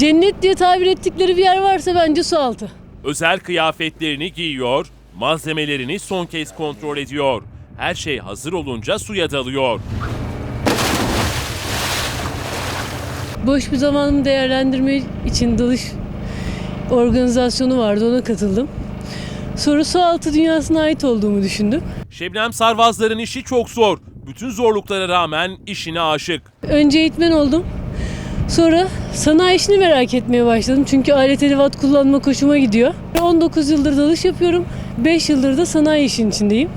Cennet diye tabir ettikleri bir yer varsa bence su altı. Özel kıyafetlerini giyiyor, malzemelerini son kez kontrol ediyor. Her şey hazır olunca suya dalıyor. Boş bir zamanımı değerlendirme için dalış organizasyonu vardı ona katıldım. Sonra su altı dünyasına ait olduğumu düşündüm. Şebnem Sarvazlar'ın işi çok zor. Bütün zorluklara rağmen işine aşık. Önce eğitmen oldum. Sonra sanayi işini merak etmeye başladım. Çünkü alet edevat kullanma hoşuma gidiyor. 19 yıldır dalış yapıyorum. 5 yıldır da sanayi işin içindeyim.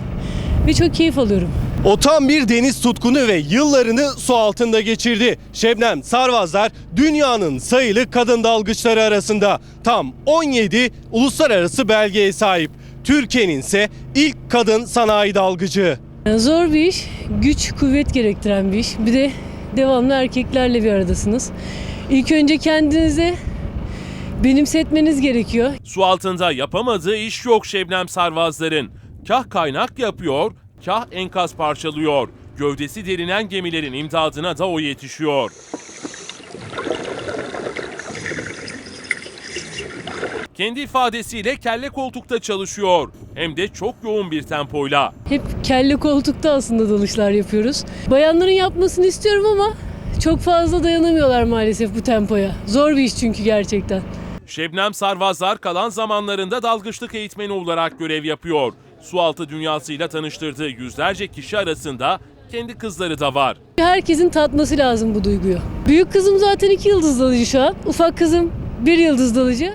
Ve çok keyif alıyorum. O tam bir deniz tutkunu ve yıllarını su altında geçirdi. Şebnem Sarvazlar dünyanın sayılı kadın dalgıçları arasında tam 17 uluslararası belgeye sahip. Türkiye'nin ise ilk kadın sanayi dalgıcı. Zor bir iş, güç, kuvvet gerektiren bir iş. Bir de devamlı erkeklerle bir aradasınız. İlk önce kendinize benimsetmeniz gerekiyor. Su altında yapamadığı iş yok Şebnem Sarvazlar'ın. Kah kaynak yapıyor, kah enkaz parçalıyor. Gövdesi derinen gemilerin imdadına da o yetişiyor. Kendi ifadesiyle kelle koltukta çalışıyor. Hem de çok yoğun bir tempoyla. Hep kelle koltukta aslında dalışlar yapıyoruz. Bayanların yapmasını istiyorum ama çok fazla dayanamıyorlar maalesef bu tempoya. Zor bir iş çünkü gerçekten. Şebnem Sarvazlar kalan zamanlarında dalgıçlık eğitmeni olarak görev yapıyor. Sualtı dünyasıyla tanıştırdığı yüzlerce kişi arasında kendi kızları da var. Herkesin tatması lazım bu duyguyu. Büyük kızım zaten iki yıldız dalıcı şu an. Ufak kızım bir yıldız dalıcı.